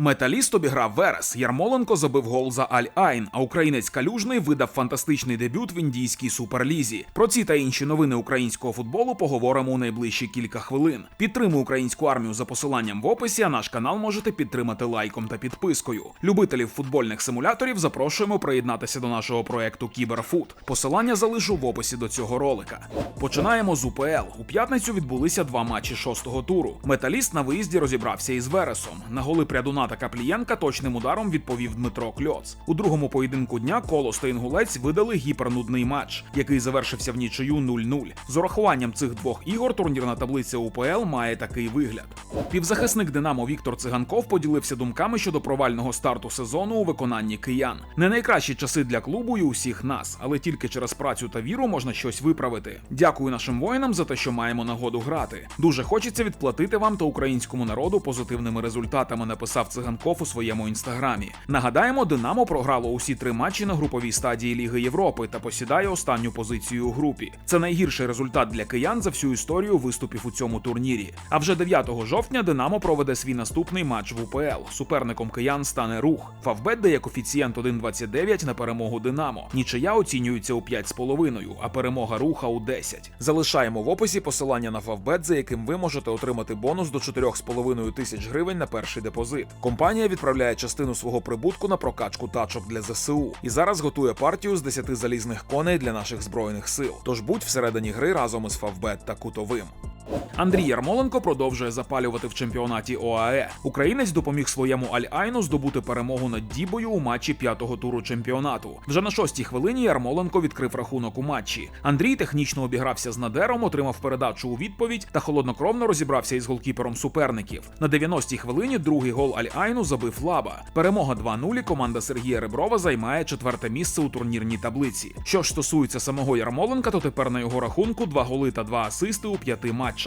Металіст обіграв Верес. Ярмоленко забив гол за Аль-Айн, а українець Калюжний видав фантастичний дебют в індійській суперлізі. Про ці та інші новини українського футболу поговоримо у найближчі кілька хвилин. Підтримуй українську армію за посиланням в описі. А наш канал можете підтримати лайком та підпискою. Любителів футбольних симуляторів запрошуємо приєднатися до нашого проекту Кіберфут. Посилання залишу в описі до цього ролика. Починаємо з УПЛ. У п'ятницю відбулися два матчі шостого туру. Металіст на виїзді розібрався із Вересом. На голи Прядуна та Каплієнка точним ударом відповів Дмитро Кльоц. У другому поєдинку дня Колос та Інгулець видали гіпернудний матч, який завершився в нічию 0-0. З урахуванням цих двох ігор турнірна таблиця УПЛ має такий вигляд. Півзахисник Динамо Віктор Циганков поділився думками щодо провального старту сезону у виконанні киян. Не найкращі часи для клубу і усіх нас, але тільки через працю та віру можна щось виправити. Дякую нашим воїнам за те, що маємо нагоду грати. Дуже хочеться відплатити вам та українському народу позитивними результатами. Написав Циганков у своєму інстаграмі. Нагадаємо, Динамо програло усі три матчі на груповій стадії Ліги Європи та посідає останню позицію у групі. Це найгірший результат для киян за всю історію виступів у цьому турнірі. А вже 9 жовтня Динамо проведе свій наступний матч в УПЛ. Суперником киян стане рух. Фавбет дає коефіцієнт 1,29 на перемогу Динамо. Нічия оцінюється у 5,5, а перемога руха у 10. Залишаємо в описі посилання на Фавбет, за яким ви можете отримати бонус до 4,5 тисяч гривень на перший депозит. Компанія відправляє частину свого прибутку на прокачку тачок для ЗСУ і зараз готує партію з 10 залізних коней для наших збройних сил. Тож будь всередині гри разом із Фавбет та Кутовим. Андрій Ярмоленко продовжує запалювати в чемпіонаті ОАЕ. Українець допоміг своєму Аль-Айну здобути перемогу над Дібою у матчі п'ятого туру чемпіонату. Вже на шостій хвилині Ярмоленко відкрив рахунок у матчі. Андрій технічно обігрався з Надером, отримав передачу у відповідь та холоднокровно розібрався із голкіпером суперників. На 90-й хвилині другий гол Аль-Айну забив Лаба. Перемога 2-0. і Команда Сергія Реброва займає четверте місце у турнірній таблиці. Що ж стосується самого Ярмоленка, то тепер на його рахунку два голи та два асисти у п'яти матчах.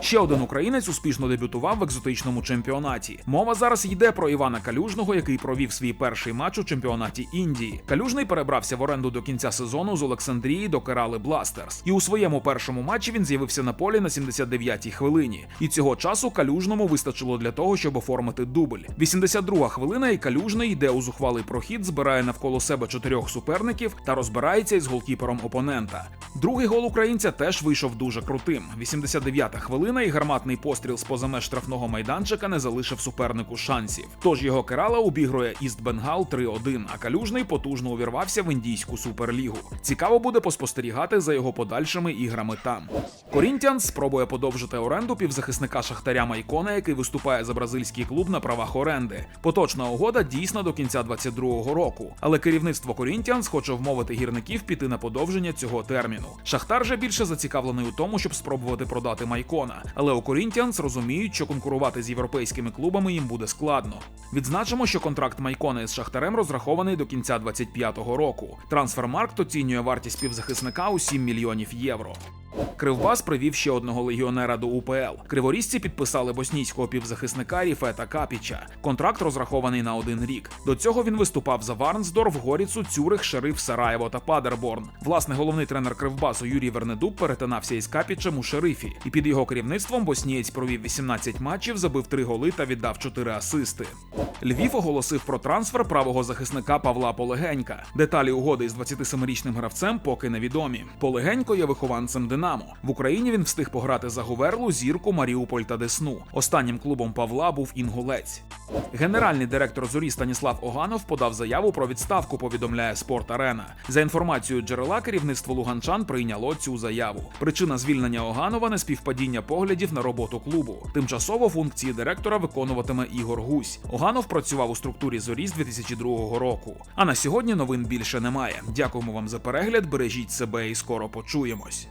Ще один українець успішно дебютував в екзотичному чемпіонаті. Мова зараз йде про Івана Калюжного, який провів свій перший матч у чемпіонаті Індії. Калюжний перебрався в оренду до кінця сезону з Олександрії до Керали Бластерс. І у своєму першому матчі він з'явився на полі на 79-й хвилині. І цього часу Калюжному вистачило для того, щоб оформити дубль. 82-га хвилина, і Калюжний йде у зухвалий прохід, збирає навколо себе чотирьох суперників та розбирається із голкіпером опонента. Другий гол українця теж вийшов дуже крутим. 89-та хвилина і гарматний постріл з поза меж штрафного майданчика не залишив супернику шансів. Тож його керала обігрує Іст Бенгал 3-1, а калюжний потужно увірвався в індійську суперлігу. Цікаво буде поспостерігати за його подальшими іграми там. Корінтіанс спробує подовжити оренду півзахисника Шахтаря Майкона, який виступає за бразильський клуб на правах оренди. Поточна угода дійсна до кінця 22-го року, але керівництво Корінтіанс хоче вмовити гірників піти на подовження цього терміну. Шахтар же більше зацікавлений у тому, щоб спробувати продати Майкона, але у Корінтіанс розуміють, що конкурувати з європейськими клубами їм буде складно. Відзначимо, що контракт Майкона із Шахтарем розрахований до кінця 25-го року. Трансфермаркт оцінює вартість півзахисника у 7 мільйонів євро. Кривбас привів ще одного легіонера до УПЛ. Криворізці підписали боснійського півзахисника Ріфета Капіча. Контракт розрахований на один рік. До цього він виступав за Варнсдорф, Горіцу, Цюрих, Шериф, Сараєво та Падерборн. Власне, головний тренер Кривбасу Юрій Вернедуб перетинався із Капічем у шерифі, і під його керівництвом боснієць провів 18 матчів, забив 3 голи та віддав 4 асисти. Львів оголосив про трансфер правого захисника Павла Полегенька. Деталі угоди із 27-річним гравцем поки невідомі. Полегенько є вихованцем Динамо. В Україні він встиг пограти за Гуверлу, Зірку, Маріуполь та Десну. Останнім клубом Павла був Інгулець. Генеральний директор зорі Станіслав Оганов подав заяву про відставку. Повідомляє Спорт Арена. За інформацією джерела, керівництво Луганчан прийняло цю заяву. Причина звільнення Оганова неспівпадіння поглядів на роботу клубу. Тимчасово функції директора виконуватиме Ігор Гусь. Оганов працював у структурі зорі з 2002 року. А на сьогодні новин більше немає. Дякуємо вам за перегляд. Бережіть себе і скоро почуємось.